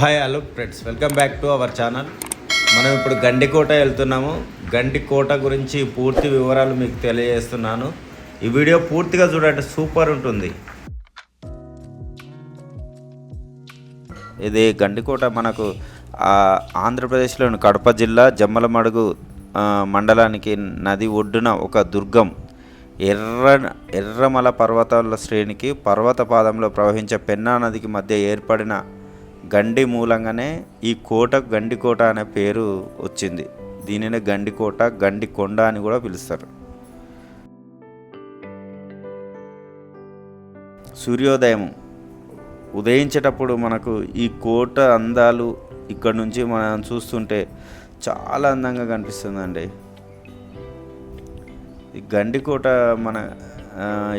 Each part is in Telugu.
Hi hello friends. Welcome back to our channel. మనం ఇప్పుడు గండికోట వెళ్తున్నాము. గండికోట గురించి పూర్తి వివరాలు మీకు తెలియజేస్తున్నాను. ఈ వీడియో పూర్తిగా చూడండి సూపర్ ఉంటుంది. ఇది గండికోట మనకు ఆంధ్రప్రదేశ్లోని కడప జిల్లా జమ్మలమడుగు మండలానికి నది ఒడ్డున ఒక దుర్గం. ఎర్ర ఎర్రమల పర్వతాల శ్రేణికి పర్వత పాదంలో ప్రవహించే పెన్నా నదికి మధ్య ఏర్పడిన గండి మూలంగానే ఈ కోట గండికోట అనే పేరు వచ్చింది. దీనిని గండికోట గండికొండ అని కూడా పిలుస్తారు. సూర్యోదయం. ఉదయించేటప్పుడు మనకు ఈ కోట అందాలు ఇక్కడ నుంచి మనం చూస్తుంటే చాలా అందంగా కనిపిస్తుందండి. ఈ గండికోట మన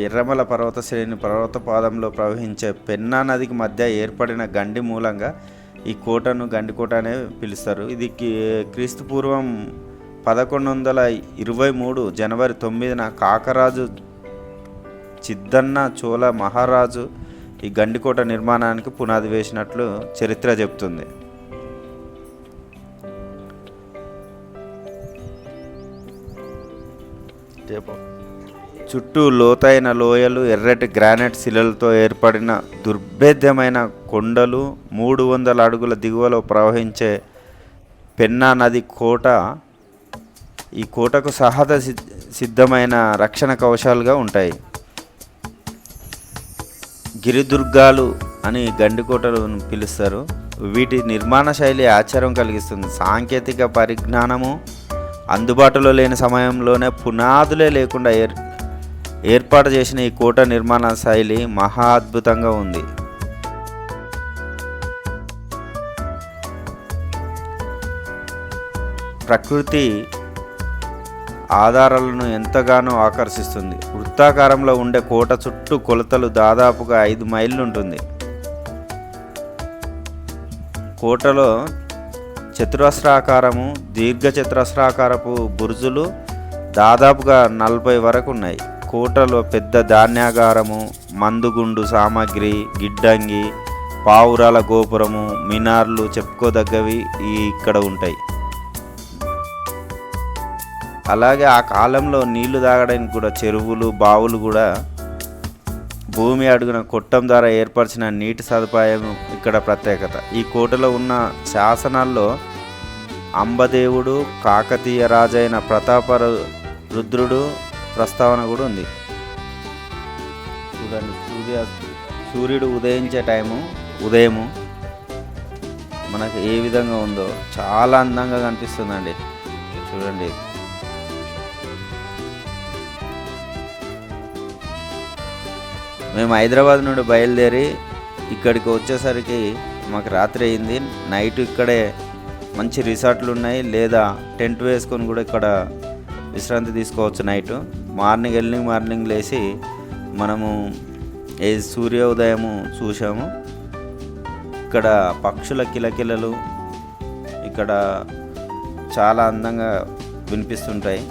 ఎర్రమల పర్వత శ్రేణి పర్వత పాదంలో ప్రవహించే పెన్నా నదికి మధ్య ఏర్పడిన గండి మూలంగా ఈ కోటను గండికోట అనే పిలుస్తారు. ఇది క్రీస్తు పూర్వం పదకొండు వందల ఇరవై మూడు జనవరి తొమ్మిదిన కాకరాజు చిద్దన్న చోళ మహారాజు ఈ గండికోట నిర్మాణానికి పునాది వేసినట్లు చరిత్ర చెప్తుంది చుట్టూ లోతైన లోయలు ఎర్రటి గ్రానైట్ శిలలతో ఏర్పడిన దుర్భేద్యమైన కొండలు మూడు వందల అడుగుల దిగువలో ప్రవహించే పెన్నా నది కోట. ఈ కోటకు సహజ సిద్ధమైన రక్షణ కవచాలుగా ఉంటాయి. గిరిదుర్గాలు అని గండికోటలను పిలుస్తారు. వీటి నిర్మాణ శైలి ఆశ్చర్యం కలిగిస్తుంది. సాంకేతిక పరిజ్ఞానము అందుబాటులో లేని సమయంలోనే పునాదులే లేకుండా ఏర్ ఏర్పాటు చేసిన ఈ కోట నిర్మాణ శైలి మహా అద్భుతంగా ఉంది. ప్రకృతి ఆధారాలను ఎంతగానో ఆకర్షిస్తుంది. వృత్తాకారంలో ఉండే కోట చుట్టూ కొలతలు దాదాపుగా ఐదు మైళ్ళు ఉంటుంది కోటలో చతురస్రాకారము దీర్ఘ చతురస్రాకారపు బురుజులు దాదాపుగా నలభై వరకు ఉన్నాయి కోటలో పెద్ద ధాన్యాగారము మందుగుండు సామాగ్రి గిడ్డంగి పావురాల గోపురము మినార్లు చెప్పుకోదగ్గవి ఈ ఇక్కడ ఉంటాయి. అలాగే ఆ కాలంలో నీళ్ళు తాగడానికి కూడా చెరువులు బావులు కూడా భూమి అడుగున కొట్టం ద్వారా ఏర్పరిచిన నీటి సదుపాయం ఇక్కడ ప్రత్యేకత. ఈ కోటలో ఉన్న శాసనాల్లో అంబదేవుడు కాకతీయ రాజైన ప్రతాప రుద్రుడు ప్రస్తావన కూడా ఉంది. చూడండి సూర్య సూర్యుడు ఉదయించే టైము ఉదయము మనకు ఏ విధంగా ఉందో చాలా అందంగా కనిపిస్తుందండి. చూడండి. మేము హైదరాబాద్ నుండి బయలుదేరి ఇక్కడికి వచ్చేసరికి మాకు రాత్రి అయింది. నైట్ ఇక్కడే మంచి రిసార్ట్లు ఉన్నాయి. లేదా టెంట్ వేసుకొని కూడా ఇక్కడ విశ్రాంతి తీసుకోవచ్చు నైట్. మార్నింగ్ ఎర్లీ మార్నింగ్ లేచి మనము ఏ సూర్యోదయము చూసాము ఇక్కడ పక్షుల కిలకిలలు ఇక్కడ చాలా అందంగా వినిపిస్తుంటాయి.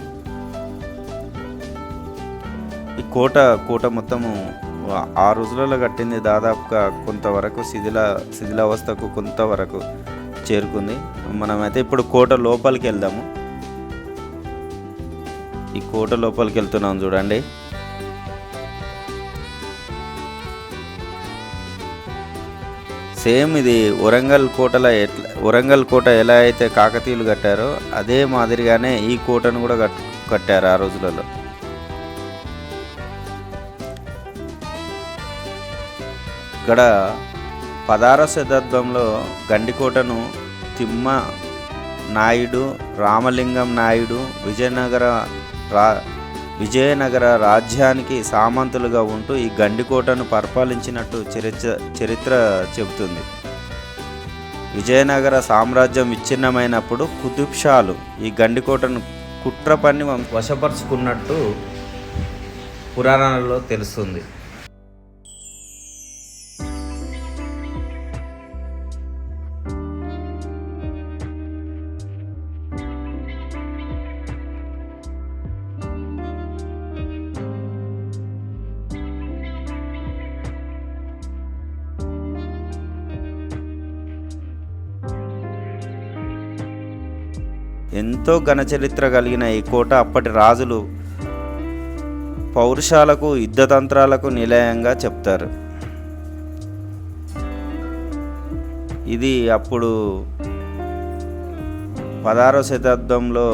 ఈ కోట కోట మొత్తము ఆ రోజులలో కట్టింది దాదాపుగా కొంతవరకు శిథిల శిథిలావస్థకు కొంతవరకు చేరుకుంది. మనమైతే ఇప్పుడు కోట లోపలికి వెళ్దాము. ఈ కోట లోపలికి వెళ్తున్నాం చూడండి. సేమ్ ఇది వరంగల్ కోటలో ఎట్లా వరంగల్ కోట ఎలా అయితే కాకతీయులు కట్టారో అదే మాదిరిగానే ఈ కోటను కూడా కట్ కట్టారు ఆ రోజులలో. ఇక్కడ పదార శతాబ్దంలో గండికోటను తిమ్మ నాయుడు రామలింగం నాయుడు విజయనగర రా విజయనగర రాజ్యానికి సామంతులుగా ఉంటూ ఈ గండికోటను పరిపాలించినట్టు చరిత్ర చరిత్ర చెబుతుంది. విజయనగర సామ్రాజ్యం విచ్ఛిన్నమైనప్పుడు కుతుబ్ షాలు ఈ గండికోటను కుట్ర పని వశపరుచుకున్నట్టు పురాణాలలో తెలుస్తుంది. ఎంతో ఘనచరిత్ర కలిగిన ఈ కోట అప్పటి రాజులు పౌరుషాలకు యుద్ధతంత్రాలకు నిలయంగా చెప్తారు. ఇది అప్పుడు పదహారో శతాబ్దంలో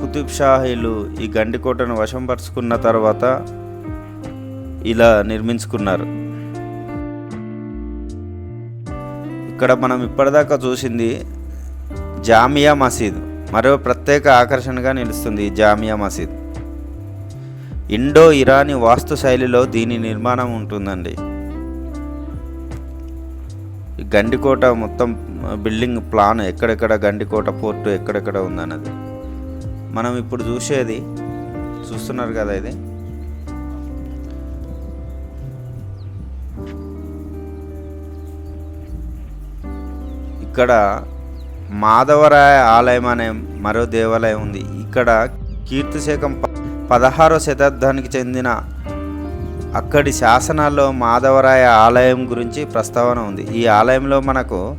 కుతుబ్షాహీలు ఈ గండికోటను వశంపరుచుకున్న తర్వాత ఇలా నిర్మించుకున్నారు. ఇక్కడ మనం ఇప్పటిదాకా చూసింది జామియా మసీద్. మరో ప్రత్యేక ఆకర్షణగా నిలుస్తుంది జామియా మసీద్. ఇండో ఇరానీ వాస్తు శైలిలో దీని నిర్మాణం ఉంటుందండి. గండికోట మొత్తం బిల్డింగ్ ప్లాన్ ఎక్కడెక్కడ గండికోట పోర్టు ఎక్కడెక్కడ ఉందన్నది. మనం ఇప్పుడు చూసేది చూస్తున్నారు కదా ఇది? ఇక్కడ మాధవరాయ ఆలయం అనే మరో దేవాలయం ఉంది. ఇక్కడ కీర్తిశేఖం ప- పదహారో శతాబ్దానికి చెందిన అక్కడి శాసనాల్లో మాధవరాయ ఆలయం గురించి ప్రస్తావన ఉంది. ఈ ఆలయంలో మనకు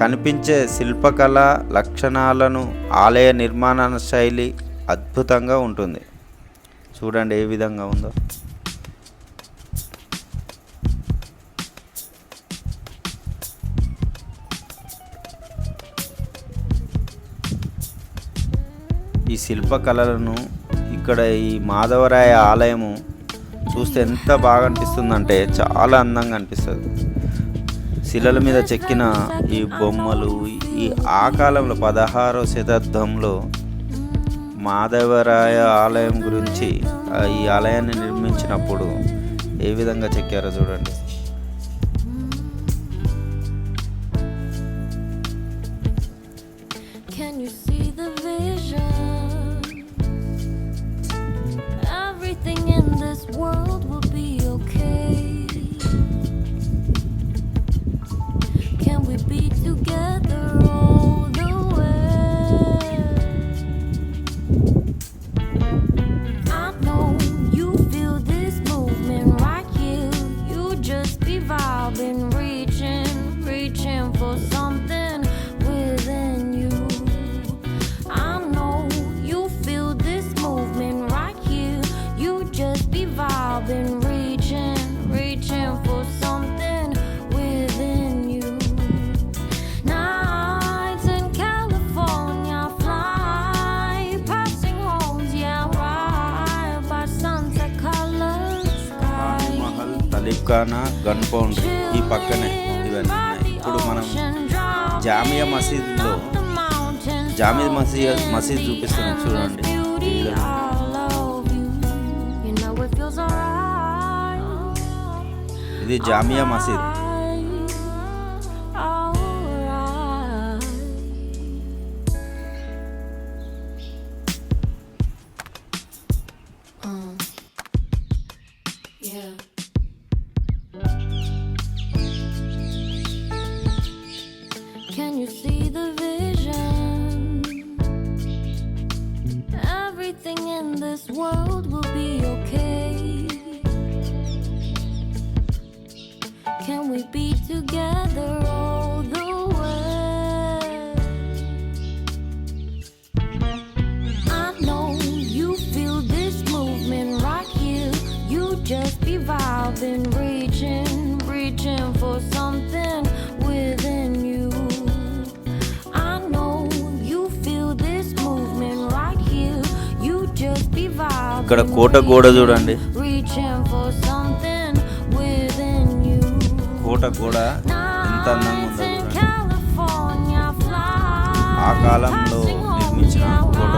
కనిపించే శిల్పకళ లక్షణాలను ఆలయ నిర్మాణ శైలి అద్భుతంగా ఉంటుంది. చూడండి ఏ విధంగా ఉందో. ఈ శిల్పకళలను ఇక్కడ ఈ మాధవరాయ ఆలయము చూస్తే ఎంత బాగా అనిపిస్తుందంటే చాలా అందంగా అనిపిస్తుంది. శిలల మీద చెక్కిన ఈ బొమ్మలు ఈ ఆ కాలంలో పదహారో శతాబ్దంలో మాధవరాయ ఆలయం గురించి ఈ ఆలయాన్ని నిర్మించినప్పుడు ఏ విధంగా చెక్కారో చూడండి. Can you see తలీబ్ఖానా గన్ పౌండ్ ఈ పక్కనే ఇవన్నీ ఇప్పుడు మనం జామియా మసీద్లో జామియా మసీద్ మసీద్ చూపిస్తున్నాం చూడండి. ఇది జామియా మసీద్. See the vision? Everything in this world will be okay. Can we be together ఇక్కడ కోట గోడ చూడండి. కోట గోడ ఎంత అందంగా ఆ కాలంలో నిర్మించిన కోట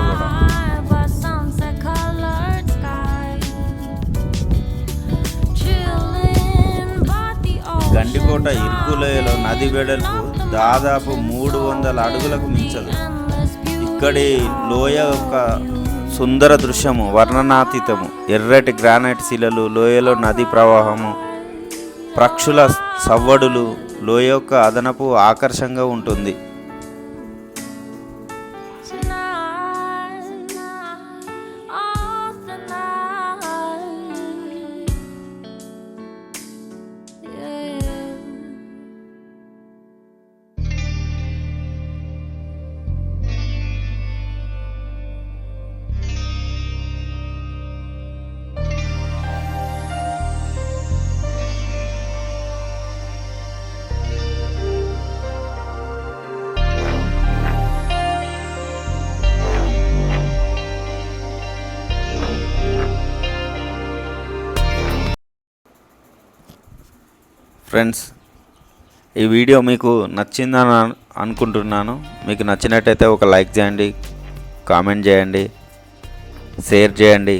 గండికోట ఇరుకులయలో నది వెడల్పు దాదాపు మూడు వందల అడుగులకు మించదు. ఇక్కడి లోయ యొక్క సుందర దృశ్యము వర్ణనాతీతము ఎర్రటి గ్రానైట్ శిలలు లోయలో నది ప్రవాహము పక్షుల సవ్వడులు లోయ యొక్క అదనపు ఆకర్షంగా ఉంటుంది. ఫ్రెండ్స్ ఈ వీడియో మీకు నచ్చిందని అనుకుంటున్నాను. మీకు నచ్చినట్టయితే ఒక లైక్ చేయండి కామెంట్ చేయండి షేర్ చేయండి.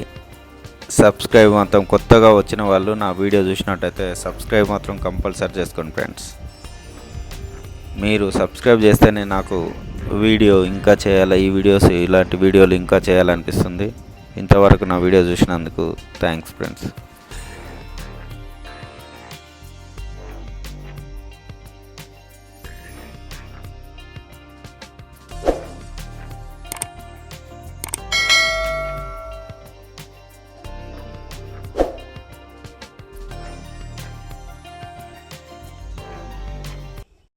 సబ్స్క్రైబ్ మాత్రం కొత్తగా వచ్చిన వాళ్ళు నా వీడియో చూసినట్టయితే సబ్స్క్రైబ్ మాత్రం కంపల్సరీ చేసుకోండి ఫ్రెండ్స్. మీరు సబ్స్క్రైబ్ చేస్తేనే నాకు వీడియో ఇంకా చేయాలి ఈ వీడియోస్ ఇలాంటి వీడియోలు ఇంకా చేయాలనిపిస్తుంది. ఇంతవరకు నా వీడియో చూసినందుకు థ్యాంక్స్ ఫ్రెండ్స్.